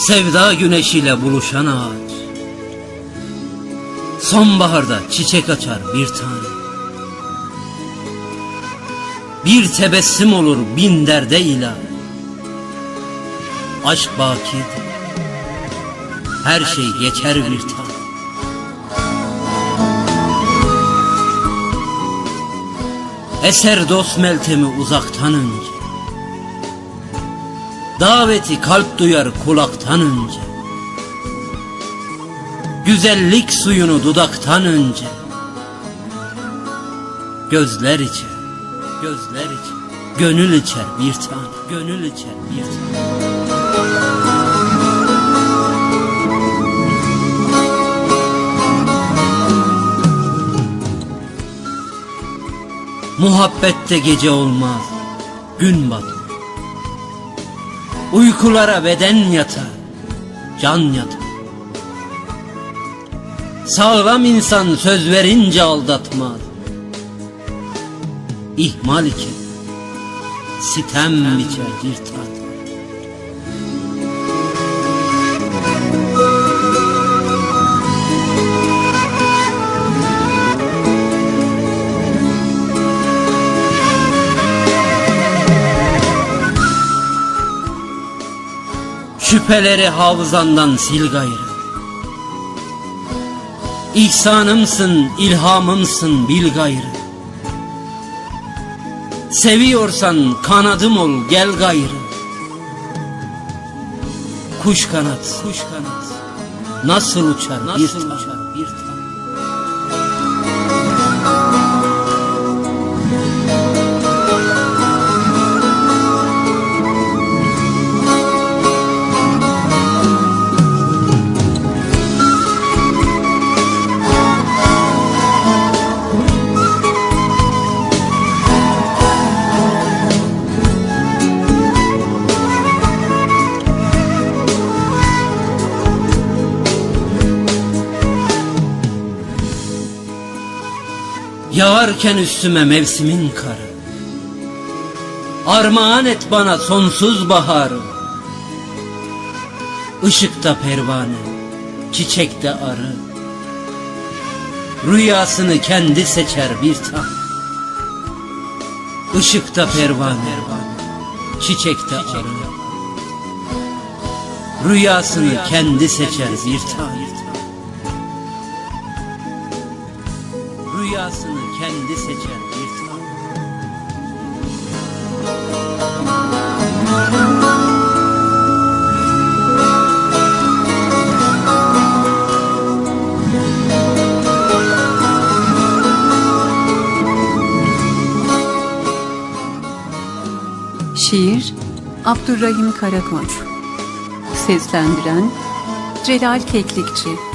Sevda güneşiyle buluşan ağaç. Sonbaharda çiçek açar bir tane. Bir tebessüm olur bin derde ilah. Aşk bakidir. Her şey geçer bir tane. Eser dost meltemi uzaktan önce Daveti kalp duyar kulaktan önce. Güzellik suyunu dudaktan önce. Gözler içer, gözler içer. Gönül içer bir tane, gönül içer bir tane. Muhabbette gece olmaz, gün batmaz Uykulara beden yatar, can yatar. Sağlam insan söz verince aldatmaz. İhmal için sitem biçer bir Şüpheleri hafızandan sil gayrı. İhsanımsın, ilhamımsın bil gayrı. Seviyorsan kanadım ol gel gayrı. Kuş kanat, kuş kanat. Nasıl uçar Nasıl uçar Yağarken üstüme mevsimin karı. Armağan et bana sonsuz baharı. Işıkta pervane, çiçekte arı. Rüyasını kendi seçer bir tan Işıkta pervane, çiçekte arı. Rüyasını kendi seçer bir tan Rüyasını kendi seçer bir Şiir Abdurrahim Karakoç. Seslendiren Celal Keklikçi